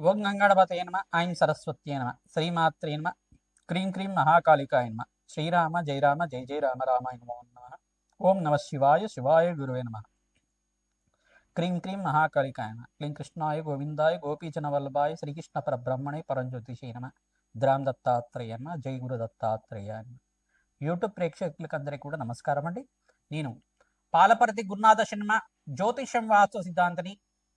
ఓం గంగాడపతయ నమ ఐం సరస్వత్యే నమ శ్రీమాత్రే నమ క్రీం క్రీం మహాకాళికాయ నమ శ్రీరామ జయరామ జయ జయ రామ రామాయ నమో నమ. ఓం నమ శివాయ శివాయ గురువే నమ. క్రీం క్రీం మహాకాళికాయ నమ క్లీం కృష్ణాయ గోవిందాయ గోపీచన వల్లభాయ శ్రీకృష్ణ పరబ్రహ్మణే పరంజ్యోతిషే నమ ద్రామ్ దత్తాత్రేయ నమ జై గురు దత్తాత్రేయ నమ. యూట్యూబ్ ప్రేక్షకులకందరికీ కూడా నమస్కారం అండి నేను పాలపర్తి గురునాథ శర్మ జ్యోతిషం వాస్తు సిద్ధాంతని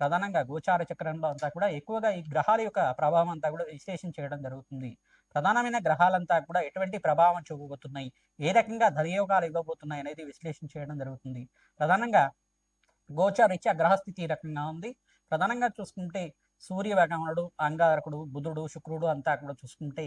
ప్రధానంగా గోచార చక్రంలో అంతా కూడా ఎక్కువగా ఈ గ్రహాల యొక్క ప్రభావం అంతా కూడా విశ్లేషణ చేయడం జరుగుతుంది. ప్రధానమైన గ్రహాలంతా కూడా ఎటువంటి ప్రభావం చూపబోతున్నాయి? ఏ రకంగా ధనయోగాలు ఇవ్వబోతున్నాయి అనేది విశ్లేషణ చేయడం జరుగుతుంది. ప్రధానంగా గోచారీత్యా గ్రహస్థితి రకంగా ఉంది. ప్రధానంగా చూసుకుంటే సూర్య అంగారకుడు బుధుడు శుక్రుడు అంతా కూడా చూసుకుంటే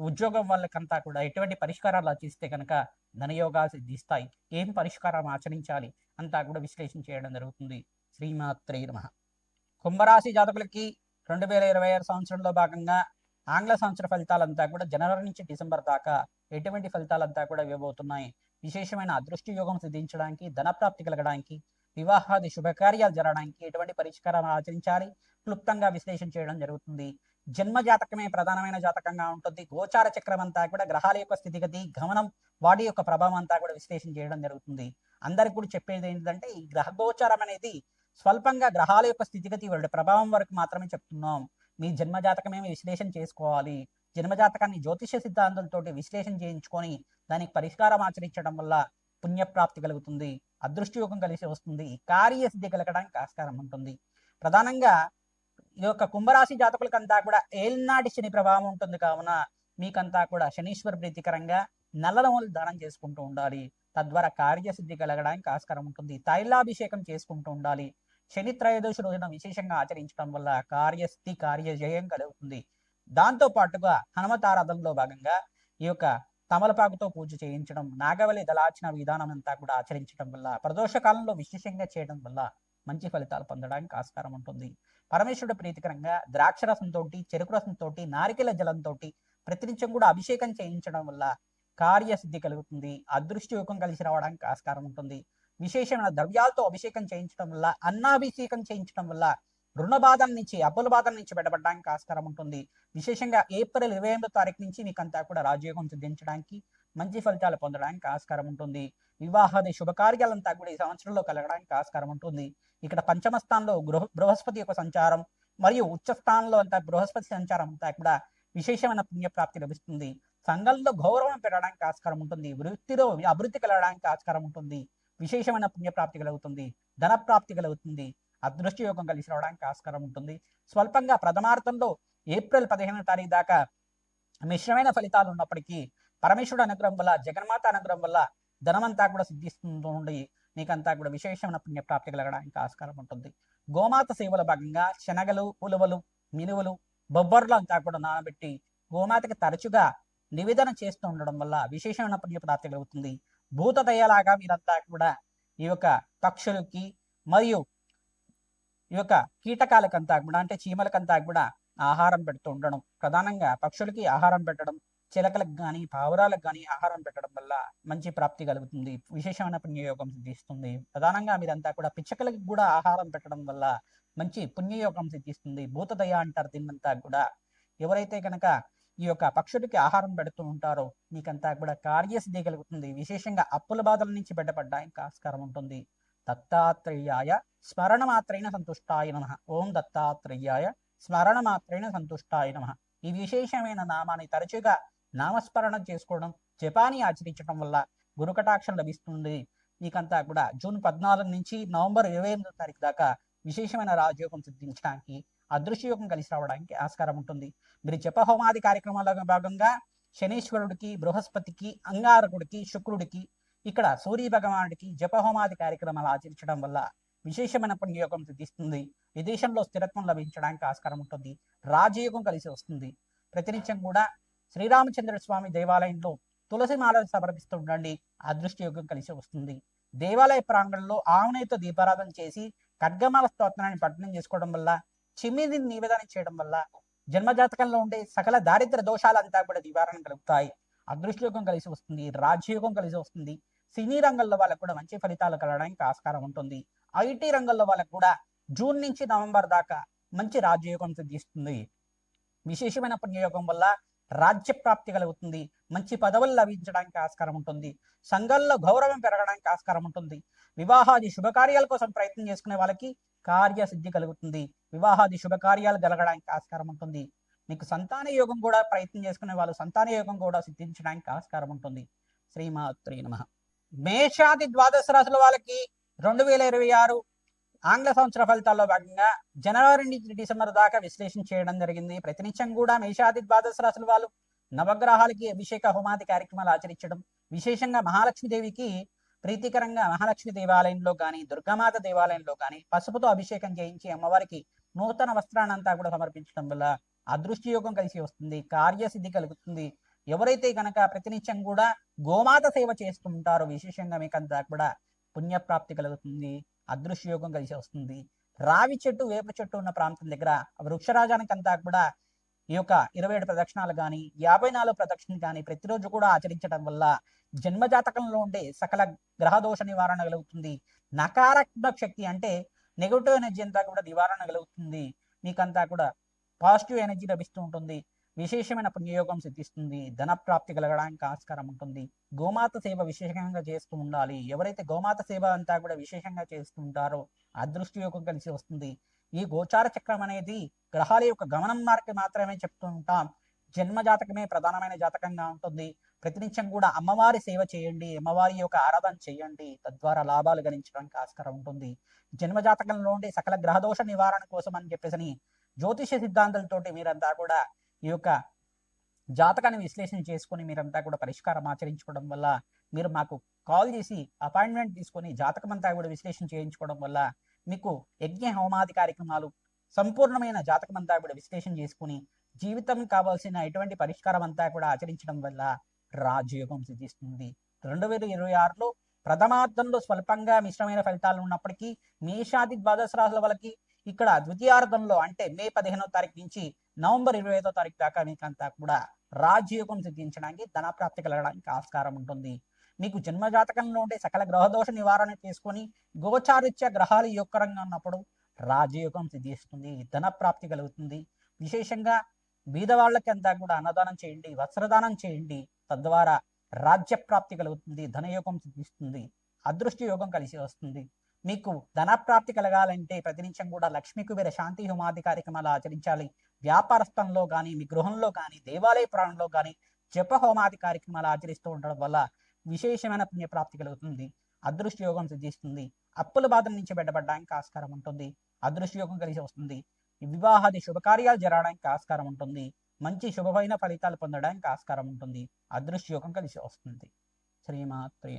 ఉద్యోగం వాళ్ళకంతా కూడా ఎటువంటి పరిష్కారాలు ఆచరిస్తే కనుక ధనయోగాలు సిద్ధిస్తాయి. ఏం పరిష్కారం ఆచరించాలి? అంతా కూడా విశ్లేషణ చేయడం జరుగుతుంది. శ్రీమాత్రే నమ. కుంభరాశి జాతకులకి రెండు వేల ఇరవై ఆరు సంవత్సరంలో భాగంగా ఆంగ్ల సంవత్సర ఫలితాలంతా కూడా జనవరి నుంచి డిసెంబర్ దాకా ఎటువంటి ఫలితాలంతా కూడా ఇవ్వబోతున్నాయి. విశేషమైన అదృష్టి యోగం సిద్ధించడానికి ధనప్రాప్తి కలగడానికి వివాహాది శుభకార్యాలు జరగడానికి ఎటువంటి పరిష్కారాలు ఆచరించాలి? క్లుప్తంగా విశ్లేషణ చేయడం జరుగుతుంది. జన్మ జాతకమే ప్రధానమైన జాతకంగా ఉంటుంది. గోచార చక్రం అంతా కూడా గ్రహాల యొక్క స్థితిగతి గమనం వాటి యొక్క ప్రభావం అంతా కూడా విశ్లేషణ చేయడం జరుగుతుంది. అందరికి కూడా చెప్పేది ఏంటంటే ఈ గ్రహ గోచారం అనేది స్వల్పంగా గ్రహాల యొక్క స్థితిగతి వాటి ప్రభావం వరకు మాత్రమే చెప్తున్నాం. మీ జన్మ జాతకమే విశ్లేషణ చేసుకోవాలి. జన్మజాతకాన్ని జ్యోతిష సిద్ధాంతాలతోటి విశ్లేషణ చేయించుకొని దానికి పరిష్కారం ఆచరించడం వల్ల పుణ్యప్రాప్తి కలుగుతుంది. అదృష్టయోగం కలిసి వస్తుంది. కార్యసిద్ధి కలగడానికి ఆస్కారం ఉంటుంది. ప్రధానంగా ఈ యొక్క కుంభరాశి జాతకులకంతా కూడా ఏలినాటి శని ప్రభావం ఉంటుంది కావున మీకంతా కూడా శనీశ్వర ప్రీతికరంగా నల్లనములు దానం చేసుకుంటూ ఉండాలి. తద్వారా కార్యసిద్ధి కలగడానికి ఆస్కారం ఉంటుంది. తైలాభిషేకం చేసుకుంటూ ఉండాలి. శని త్రయోదశి రోజున విశేషంగా ఆచరించడం వల్ల కార్యస్థితి కార్యజయం కలుగుతుంది. దాంతో పాటుగా హనుమతారాధనలో భాగంగా ఈ యొక్క తమలపాకుతో పూజ చేయించడం నాగవల్లి దళార్చన విధానం అంతా కూడా ఆచరించడం వల్ల ప్రదోష కాలంలో విశేషంగా చేయడం వల్ల మంచి ఫలితాలు పొందడానికి ఆస్కారం ఉంటుంది. పరమేశ్వరుడు ప్రీతికరంగా ద్రాక్ష రసంతో చెరుకు రసంతో నారికెల జలంతో ప్రతినిత్యం కూడా అభిషేకం చేయించడం వల్ల కార్యసిద్ధి కలుగుతుంది అదృష్టి యోగం కలిసి రావడానికి ఆస్కారం ఉంటుంది. విశేషమైన ద్రవ్యాలతో అభిషేకం చేయించడం వల్ల అన్నాభిషేకం చేయించడం వల్ల రుణ బాధల నుంచి అప్పుల బాధల నుంచి బయటపడడానికి ఆస్కారం ఉంటుంది. విశేషంగా ఏప్రిల్ ఇరవై ఎనిమిదో తారీఖు నుంచి మీకంతా కూడా రాజయోగం సిద్ధించడానికి మంచి ఫలితాలు పొందడానికి ఆస్కారం ఉంటుంది. వివాహాది శుభకార్యాలంతా కూడా ఈ సంవత్సరంలో కలగడానికి ఆస్కారం ఉంటుంది. ఇక్కడ పంచమ స్థానంలో గృహ బృహస్పతి యొక్క సంచారం మరియు ఉచ్చ స్థానంలో అంతా బృహస్పతి సంచారం అంతా కూడా విశేషమైన పుణ్యప్రాప్తి లభిస్తుంది. సంఘంలో గౌరవం పెరగడానికి ఆస్కారం ఉంటుంది. వృత్తిలో అభివృద్ధి కలగడానికి ఆస్కారం ఉంటుంది. విశేషమైన పుణ్యప్రాప్తి కలుగుతుంది. ధన ప్రాప్తి కలుగుతుంది. అదృష్ట యోగం కలిసి రావడానికి ఆస్కారం ఉంటుంది. స్వల్పంగా ప్రథమార్థంలో ఏప్రిల్ పదిహేనో తారీఖు దాకా మిశ్రమైన ఫలితాలు ఉన్నప్పటికీ పరమేశ్వరుడు అనుగ్రహం వల్ల జగన్మాత అనుగ్రహం వల్ల ధనమంతా కూడా సిద్ధిస్తుండి నీకంతా కూడా విశేషమైన పుణ్యప్రాప్తి కలగడానికి ఆస్కారం ఉంటుంది. గోమాత సేవల భాగంగా శనగలు ఉలువలు మినువులు బొబ్బర్లు అంతా కూడా నానబెట్టి గోమాతకి తరచుగా నివేదన చేస్తూ ఉండడం వల్ల విశేషమైన పుణ్యప్రాప్తి కలుగుతుంది. భూతదయలాగా మీరంతా కూడా ఈ యొక్క పక్షులకి మరియు ఈ యొక్క కీటకాలకంతా కూడా అంటే చీమలకంతా కూడా ఆహారం పెడుతూ ఉండడం ప్రధానంగా పక్షులకి ఆహారం పెట్టడం చిలకలకు కానీ పావురాలకు కానీ ఆహారం పెట్టడం వల్ల మంచి ప్రాప్తి కలుగుతుంది. విశేషమైన పుణ్యయోగం సిద్ధిస్తుంది. ప్రధానంగా మీరంతా కూడా పిచ్చకలకు కూడా ఆహారం పెట్టడం వల్ల మంచి పుణ్యయోగం సిద్ధిస్తుంది. భూతదయ అంటారు దీన్నంతా కూడా. ఎవరైతే కనుక ఈ యొక్క పక్షుడికి ఆహారం పెడుతూ ఉంటారో మీకంతా కూడా కార్యసిద్ధి కలుగుతుంది. విశేషంగా అప్పుల బాధల నుంచి బయటపడడానికి ఆస్కారం ఉంటుంది. దత్తాత్రేయాయ స్మరణ మాత్రైన సంతుష్టాయ నమ. ఓం దత్తాత్రేయాయ స్మరణ మాత్రైన సంతుష్టాయ నమ. ఈ విశేషమైన నామాన్ని తరచుగా నామస్మరణ చేసుకోవడం జపాని ఆచరించడం వల్ల గురుకటాక్షం లభిస్తుంది. మీకంతా కూడా జూన్ పద్నాలుగు నుంచి నవంబర్ ఇరవై ఎనిమిదో తారీఖు దాకా విశేషమైన రాజయోగం సిద్ధించడానికి అదృశ్యయోగం కలిసి రావడానికి ఆస్కారం ఉంటుంది. మీరు జపహోమాది కార్యక్రమాల్లో భాగంగా శనీశ్వరుడికి బృహస్పతికి అంగారకుడికి శుక్రుడికి ఇక్కడ సూర్య భగవానుడికి జపహోమాది కార్యక్రమాలు ఆచరించడం వల్ల విశేషమైన పుణ్యయోగం సిద్ధిస్తుంది. విదేశంలో స్థిరత్వం లభించడానికి ఆస్కారం ఉంటుంది. రాజయోగం కలిసి వస్తుంది. ప్రతినిత్యం కూడా శ్రీరామచంద్ర స్వామి దేవాలయంలో తులసి సమర్పిస్తుండండి అదృష్ట యోగం కలిసి వస్తుంది. దేవాలయ ప్రాంగణంలో ఆవునేతో దీపారాధన చేసి ఖడ్గమాల స్తోత్రాన్ని పఠనం చేసుకోవడం వల్ల చిమ్మిది నివేదన చేయడం వల్ల జన్మజాతకంలో ఉండే సకల దారిద్ర దోషాలంతా కూడా నివారణ కలుగుతాయి. అదృష్టయోగం కలిసి వస్తుంది. రాజ్యయోగం కలిసి వస్తుంది. సినీ రంగంలో వాళ్ళకు కూడా మంచి ఫలితాలు కలగడానికి ఆస్కారం ఉంటుంది. ఐటీ రంగంలో వాళ్ళకు కూడా జూన్ నుంచి నవంబర్ దాకా మంచి రాజ్యయోగం సిద్ధిస్తుంది. విశేషమైన పుణ్యయోగం వల్ల రాజ్య ప్రాప్తి కలుగుతుంది. మంచి పదవులు లభించడానికి ఆస్కారం ఉంటుంది. సంఘంలో గౌరవం పెరగడానికి ఆస్కారం ఉంటుంది. వివాహాది శుభకార్యాల కోసం ప్రయత్నం చేసుకునే వాళ్ళకి కార్యసిద్ధి కలుగుతుంది. వివాహాది శుభకార్యాలు కలగడానికి ఆస్కారం ఉంటుంది. మీకు సంతాన యోగం కూడా ప్రయత్నం చేసుకునే వాళ్ళు సంతాన యోగం కూడా సిద్ధించడానికి ఆస్కారం ఉంటుంది. శ్రీమాత్రి నమ. మేషాది ద్వాదశ రాశుల వాళ్ళకి రెండు వేల ఇరవై ఆరు ఆంగ్ల సంవత్సర ఫలితాల్లో భాగంగా జనవరి నుంచి డిసెంబర్ దాకా విశ్లేషణ చేయడం జరిగింది. ప్రతినిత్యం కూడా మేషాది ద్వాదశ రాశుల వాళ్ళు నవగ్రహాలకి అభిషేక హోమాది కార్యక్రమాలు ఆచరించడం విశేషంగా మహాలక్ష్మీదేవికి ప్రీతికరంగా మహాలక్ష్మి దేవాలయంలో కానీ దుర్గామాత దేవాలయంలో కానీ పసుపుతో అభిషేకం చేయించి అమ్మవారికి నూతన వస్త్రాన్నంతా కూడా సమర్పించడం వల్ల అదృష్టి యోగం కలిసి వస్తుంది కార్యసిద్ధి కలుగుతుంది. ఎవరైతే కనుక ప్రతినిత్యం కూడా గోమాత సేవ చేస్తూ ఉంటారో విశేషంగా మీకంతా కూడా పుణ్యప్రాప్తి కలుగుతుంది. అదృశ్యయోగం కలిసి వస్తుంది. రావి చెట్టు వేప చెట్టు ఉన్న ప్రాంతం దగ్గర వృక్షరాజానికి అంతా కూడా ఈ యొక్క ఇరవై ఏడు ప్రదక్షిణాలు కానీ యాభై నాలుగు ప్రదక్షిణలు కానీ ప్రతిరోజు కూడా ఆచరించడం వల్ల జన్మజాతకంలో ఉండే సకల గ్రహదోష నివారణ కలుగుతుంది. నకారాత్మక శక్తి అంటే నెగటివ్ ఎనర్జీ అంతా కూడా నివారణ కలుగుతుంది. మీకంతా కూడా పాజిటివ్ ఎనర్జీ లభిస్తూ ఉంటుంది. విశేషమైన పుణ్యయోగం సిద్ధిస్తుంది. ధనప్రాప్తి కలగడానికి ఆస్కారం ఉంటుంది. గోమాత సేవ విశేషంగా చేస్తూ ఉండాలి. ఎవరైతే గోమాత సేవ అంతా కూడా విశేషంగా చేస్తూ ఉంటారో అదృష్టి యోగం కలిసి వస్తుంది. ఈ గోచార చక్రం అనేది గ్రహాల యొక్క గమనం మార్కి మాత్రమే చెప్తూ ఉంటాం. జన్మ జాతకమే ప్రధానమైన జాతకంగా ఉంటుంది. ప్రతినిత్యం కూడా అమ్మవారి సేవ చేయండి. అమ్మవారి యొక్క ఆరాధన చేయండి. తద్వారా లాభాలు గణించడానికి ఆస్కారం ఉంటుంది. జన్మ జాతకంలో ఉండే సకల గ్రహదోష నివారణ కోసం అని చెప్పేసి జ్యోతిష సిద్ధాంతాలతోటి మీరంతా కూడా ఈ యొక్క జాతకాన్ని విశ్లేషణ చేసుకొని మీరంతా కూడా పరిష్కారం ఆచరించుకోవడం వల్ల మీరు మాకు కాల్ చేసి అపాయింట్మెంట్ తీసుకొని జాతకం అంతా కూడా విశ్లేషణ చేయించుకోవడం వల్ల మీకు యజ్ఞ హోమాది కార్యక్రమాలు సంపూర్ణమైన జాతకం అంతా కూడా విశ్లేషణ చేసుకుని జీవితం కావాల్సిన ఎటువంటి పరిష్కారం అంతా కూడా ఆచరించడం వల్ల రాజయోగం సిద్ధిస్తుంది. రెండు వేల ఇరవై ఆరులో ప్రథమార్థంలో స్వల్పంగా మిశ్రమైన ఫలితాలు ఉన్నప్పటికీ మేషాది ద్వాదశ రాశుల వాళ్ళకి ఇక్కడ ద్వితీయార్థంలో అంటే మే పదిహేనో తారీఖు నుంచి నవంబర్ ఇరవై ఐదో తారీఖు దాకా మీకంతా కూడా రాజయోగం సిద్ధించడానికి ధనప్రాప్తి కలగడానికి ఆస్కారం ఉంటుంది. మీకు జన్మజాతకంలో ఉండే సకల గ్రహదోష నివారణ చేసుకొని గోచారిత్య గ్రహాలు యోగకరంగా ఉన్నప్పుడు రాజయోగం సిద్ధిస్తుంది ధనప్రాప్తి కలుగుతుంది. విశేషంగా బీదవాళ్ళకి అంతా కూడా అన్నదానం చేయండి వస్త్రదానం చేయండి. తద్వారా రాజ్య ప్రాప్తి కలుగుతుంది ధనయోగం సిద్ధిస్తుంది అదృష్ట యోగం కలిసి వస్తుంది. మీకు ధనప్రాప్తి కలగాలంటే ప్రతినిత్యం కూడా లక్ష్మీ కుబేర శాంతి హోమాది కార్యక్రమాలు ఆచరించాలి. వ్యాపార స్థలంలో కానీ మీ గృహంలో కానీ దేవాలయ ప్రాణంలో కానీ జప హోమాది కార్యక్రమాలు ఆచరిస్తూ ఉండడం వల్ల విశేషమైన పుణ్యప్రాప్తి కలుగుతుంది. అదృష్ట యోగం సిద్ధిస్తుంది. అప్పుల బాధల నుంచి బయటపడడానికి ఆస్కారం ఉంటుంది. అదృష్ట యోగం కలిసి వస్తుంది. వివాహాది శుభకార్యాలు జరగడానికి ఆస్కారం ఉంటుంది. మంచి శుభమైన ఫలితాలు పొందడానికి ఆస్కారం ఉంటుంది. అదృష్ట యోగం కలిసి వస్తుంది. శ్రీమాత్రే